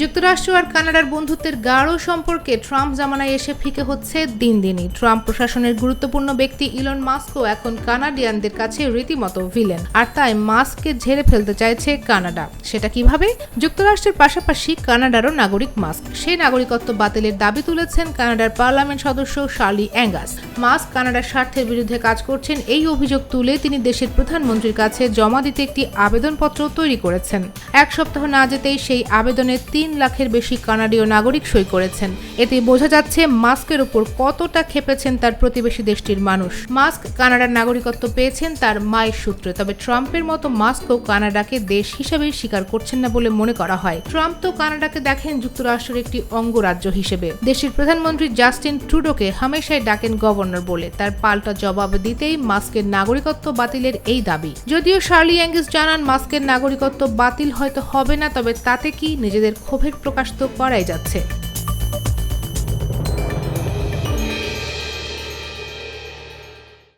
যুক্তরাষ্ট্র আর কানাডার বন্ধুত্বের গাঢ় সম্পর্কে ট্রাম্প জামানায় এসে ফিকে হচ্ছে দিন দিনই। ট্রাম্প প্রশাসনের গুরুত্বপূর্ণ ব্যক্তি ইলন মাস্কও এখন কানাডিয়ানদের কাছে রীতিমতো ভিলেন। আর তাই মাস্ককে ঝেড়ে ফেলতে চাইছে কানাডা। সেটা কীভাবে? যুক্তরাষ্ট্রের পাশাপাশি কানাডারও নাগরিক মাস্ক। সেই নাগরিকত্ব বাতিলের দাবি তুলেছেন কানাডার পার্লামেন্ট সদস্য শার্লি অ্যাঙ্গাস। মাস্ক কানাডার স্বার্থের বিরুদ্ধে কাজ করছেন এই অভিযোগ তুলে তিনি দেশের প্রধানমন্ত্রীর কাছে জমা দিতে একটি আবেদনপত্র তৈরি করেছেন। এক সপ্তাহ না যেতেই সেই আবেদনে তিন লাখের বেশি কানাডীয় নাগরিক সই করেছেন। এতে বোঝা যাচ্ছে মাস্কের ওপর কতটা খেপেছেন তার প্রতিবেশী দেশটির মানুষ। মাস্ক কানাডার নাগরিকত্ব পেয়েছেন তার মায়ের সূত্রে, তবে ট্রাম্পের মতো মাস্কও কানাডাকে দেশ হিসেবেই স্বীকার করছেন না বলে মনে করা হয়। ট্রাম্প তো কানাডাকে দেখেন যুক্তরাষ্ট্রের একটি অঙ্গরাজ্য হিসেবে। দেশের প্রধানমন্ত্রী জাস্টিন ট্রুডোকে হামেশাই ডাকেন গভর্নর বলে। তার পাল্টা জবাব দিতেই মাস্কের নাগরিকত্ব বাতিলের এই দাবি। যদিও শার্লি অ্যাঙ্গিস জানান, মাস্কের নাগরিকত্ব বাতিল হয়তো হবে না, তবে তাতে কি নিজেদের ক্ষোভের প্রকাশ তো করাই যাচ্ছে।